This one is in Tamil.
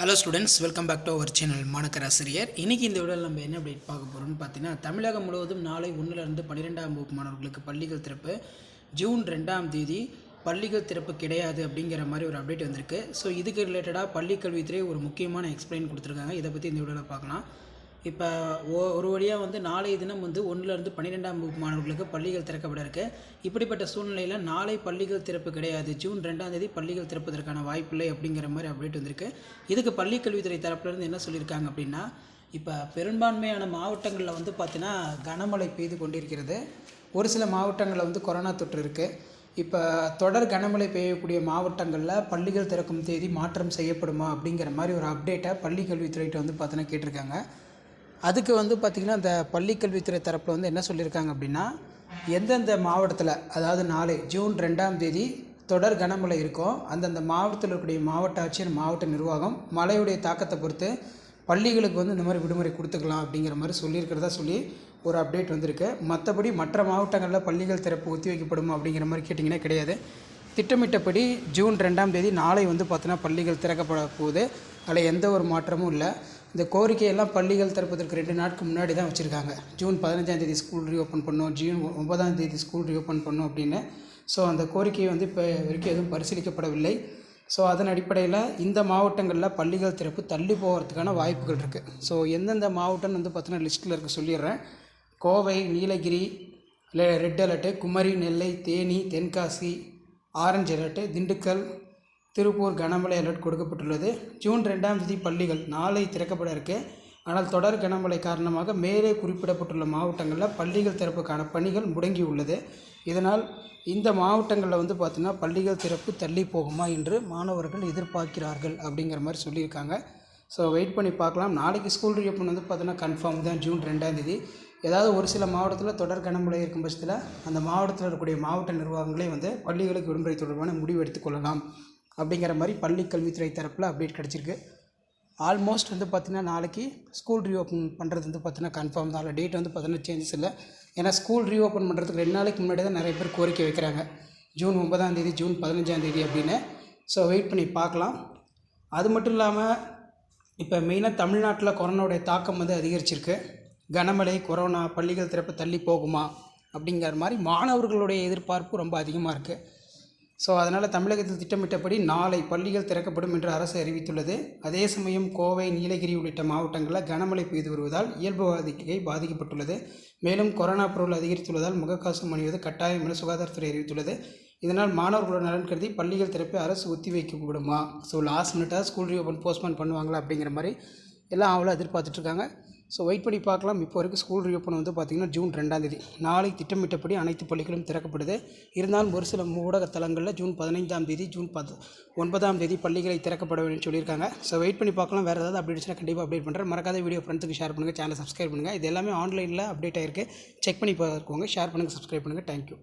Hello students welcome back to our channel மாணக்கர் ஆசிரியர் இன்றைக்கி இந்த வீடியோவில் நம்ம என்ன அப்டேட் பார்க்க போகிறோம்னு பார்த்தீங்கன்னா தமிழகம் முழுவதும் நாளை ஒன்றிலிருந்து பன்னிரெண்டாம் வகுப்பு மாணவர்களுக்கு பள்ளிகள் திறப்பு. ஜூன் ரெண்டாம் தேதி பள்ளிகள் திறப்பு கிடையாது அப்படிங்கிற மாதிரி ஒரு அப்டேட் வந்திருக்கு. ஸோ இதுக்கு ரிலேட்டடாக பள்ளிக்கல்வித்துறை ஒரு முக்கியமான எக்ஸ்பிளைன் கொடுத்துருக்காங்க. இதை பற்றி இந்த வீடியோவில் பார்க்கலாம். இப்போ ஓ ஒரு வழியாக வந்து நாளைய தினம் வந்து ஒன்றுலேருந்து பன்னிரெண்டாம் வகுப்பு மாணவர்களுக்கு பள்ளிகள் திறக்கப்பட இருக்கு. இப்படிப்பட்ட சூழ்நிலையில் நாளை பள்ளிகள் திறப்பு கிடையாது. ஜூன் ரெண்டாம் தேதி பள்ளிகள் திறப்பதற்கான வாய்ப்பில்லை அப்படிங்கிற மாதிரி அப்டேட் வந்திருக்கு. இதுக்கு பள்ளி கல்வித்துறை தரப்புலேருந்து என்ன சொல்லியிருக்காங்க அப்படின்னா இப்போ பெரும்பான்மையான மாவட்டங்களில் வந்து பார்த்தீங்கன்னா கனமழை பெய்து கொண்டிருக்கிறது. ஒரு சில மாவட்டங்களில் வந்து கொரோனா தொற்று இருக்குது இப்போ தொடர் கனமழை பெய்யக்கூடிய மாவட்டங்களில் பள்ளிகள் திறக்கும் தேதி மாற்றம் செய்யப்படுமா அப்படிங்கிற மாதிரி ஒரு அப்டேட்டை பள்ளி கல்வித்துறைகிட்ட வந்து பார்த்தீங்கன்னா கேட்டிருக்காங்க. அதுக்கு வந்து பார்த்திங்கன்னா அந்த பள்ளிக்கல்வித்துறை தரப்பில் வந்து என்ன சொல்லியிருக்காங்க அப்படின்னா எந்தெந்த மாவட்டத்தில் அதாவது நாளை ஜூன் ரெண்டாம் தேதி தொடர் கனமழை இருக்கோ அந்தந்த மாவட்டத்தில் இருக்கக்கூடிய மாவட்ட ஆட்சியர் மாவட்ட நிர்வாகம் மழையுடைய தாக்கத்தை பொறுத்து பள்ளிகளுக்கு வந்து இந்த மாதிரி விடுமுறை கொடுத்துக்கலாம் அப்படிங்கிற மாதிரி சொல்லியிருக்கிறதா சொல்லி ஒரு அப்டேட் வந்திருக்கு. மற்றபடி மற்ற மாவட்டங்களில் பள்ளிகள் திறப்பு ஒத்தி வைக்கப்படும் அப்படிங்கிற மாதிரி கேட்டிங்கன்னா கிடையாது. திட்டமிட்டபடி ஜூன் ரெண்டாம் தேதி நாளை வந்து பார்த்தீங்கன்னா பள்ளிகள் திறக்கப்பட போகுது. அதில் எந்த ஒரு மாற்றமும் இல்லை. இந்த கோரிக்கையெல்லாம் பள்ளிகள் திறப்பதற்கு ரெண்டு நாட்களுக்கு முன்னாடி தான் வச்சுருக்காங்க. ஜூன் பதினஞ்சாம் தேதி ஸ்கூல் ரீஓப்பன் பண்ணோம் ஜூன் ஒன்பதாம் தேதி ஸ்கூல் ரீஓப்பன் பண்ணோம் அப்படின்னு. ஸோ அந்த கோரிக்கையை வந்து இப்போ வரைக்கும் எதுவும் பரிசீலிக்கப்படவில்லை. ஸோ அதன் அடிப்படையில் இந்த மாவட்டங்களில் பள்ளிகள் திறப்பு தள்ளி போகிறதுக்கான வாய்ப்புகள் இருக்குது ஸோ எந்தெந்த மாவட்டம்னு வந்து பார்த்தீங்கன்னா லிஸ்ட்டில் இருக்க சொல்லிடுறேன். Kovai Nilgiri red alert Kumari Nellai Theni Tenkasi orange alert Dindigul Tiruppur கனமழை அலர்ட் கொடுக்கப்பட்டுள்ளது. ஜூன் ரெண்டாம் தேதி பள்ளிகள் நாளை திறக்கப்பட இருக்கு. ஆனால் தொடர் கனமழை காரணமாக மேலே குறிப்பிடப்பட்டுள்ள மாவட்டங்களில் பள்ளிகள் திறப்புக்கான பணிகள் முடங்கி உள்ளது. இதனால் இந்த மாவட்டங்களில் வந்து பார்த்திங்கன்னா பள்ளிகள் திறப்பு தள்ளி போகுமா என்று மாணவர்கள் எதிர்பார்க்கிறார்கள் அப்படிங்கிற மாதிரி சொல்லியிருக்காங்க. ஸோ வெயிட் பண்ணி பார்க்கலாம். நாளைக்கு ஸ்கூல் ரீஓப்பன் வந்து பார்த்தீங்கன்னா கன்ஃபார்ம் தான் ஜூன் ரெண்டாம் தேதி. ஏதாவது ஒரு சில மாவட்டத்தில் தொடர் கனமழை இருக்கும் பட்சத்தில் அந்த மாவட்டத்தில் இருக்கக்கூடிய மாவட்ட நிர்வாகங்களே வந்து பள்ளிகளுக்கு விடுமுறை தொடர்பான முடிவு எடுத்துக்கொள்ளலாம் அப்படிங்கிற மாதிரி பள்ளி கல்வித்துறை தரப்பில் அப்டேட் கிடச்சிருக்கு. ஆல்மோஸ்ட் வந்து பார்த்திங்கன்னா நாளைக்கு ஸ்கூல் ரீஓப்பன் பண்ணுறது வந்து பார்த்திங்கன்னா கன்ஃபார்ம் தான். அதில் டேட் வந்து பார்த்தீங்கன்னா சேஞ்சஸ் இல்லை. ஏன்னா ஸ்கூல் ரீஓப்பன் பண்ணுறதுக்கு ரெண்டு நாளைக்கு முன்னாடி தான் நிறைய பேர் கோரிக்கை வைக்கிறாங்க. ஜூன் ஒன்பதாம் தேதி ஜூன் பதினஞ்சாம் தேதி அப்படின்னு. ஸோ வெயிட் பண்ணி பார்க்கலாம். அது மட்டும் இல்லாமல் இப்போ மெயினாக தமிழ்நாட்டில் கொரோனாவுடைய தாக்கம் வந்து அதிகரிச்சிருக்கு. கனமழை கொரோனா பள்ளிகள் திறப்பு தள்ளி போகுமா அப்படிங்கிற மாதிரி மாணவர்களுடைய எதிர்பார்ப்பு ரொம்ப அதிகமாக இருக்குது ஸோ அதனால் தமிழகத்தில் திட்டமிட்டபடி நாளை பள்ளிகள் திறக்கப்படும் என்று அரசு அறிவித்துள்ளது. அதே சமயம் கோவை நீலகிரி உள்ளிட்ட மாவட்டங்களில் கனமழை பெய்து வருவதால் இயல்பு வாழ்க்கை பாதிக்கப்பட்டுள்ளது. மேலும் கொரோனா பொருள் அதிகரித்துள்ளதால் முகக்கவசம் அணிவது கட்டாயம் என சுகாதாரத்துறை அறிவித்துள்ளது. இதனால் மாணவர்களோட நலன் கருதி பள்ளிகள் திறப்பை அரசு ஒத்தி வைக்கப்படுமா ஸோ லாஸ்ட் மினிட்டாக ஸ்கூல் ரீஓபன் போஸ்ட்போன் பண்ணுவாங்களா அப்படிங்கிற மாதிரி எல்லாம் அவ்வளோ எதிர்பார்த்துட்ருக்காங்க ஸோ வெயிட் பண்ணி பார்க்கலாம். இப்போ வரைக்கும் ஸ்கூல் ரீஓப்பன் வந்து பார்த்திங்கன்னா ஜூன் ரெண்டாம் தேதி. நாளை திட்டமிட்டபடி அனைத்து பள்ளிகளும் திறக்கப்படுது. இருந்தாலும் ஒரு சில ஊடக தளங்களில் ஜூன் பதினைந்தாம் தேதி ஜூன் பத் ஒன்பதாம் தேதி பள்ளிகளை திறக்கப்பட வேண்டும் சொல்லியிருக்காங்க. ஸோ வெயிட் பண்ணி பார்க்கலாம். வேறு ஏதாவது அப்டேட்ஸ்னால் கண்டிப்பாக அப்டேட் பண்ணுறேன் மறக்காத வீடியோ ஃப்ரெண்ட்ஸுக்கு ஷேர் பண்ணுங்கள் சேனல் சப்ஸ்கிரைப் பண்ணுங்கள் இது எல்லாமே ஆன்லைனில் அப்டேட் ஆகிருக்கு செக் பண்ணி பார்த்துக்கோங்க. ஷேர் பண்ணுங்கள் சப்ஸ்கிரைப் பண்ணுங்கள் தேங்க்யூ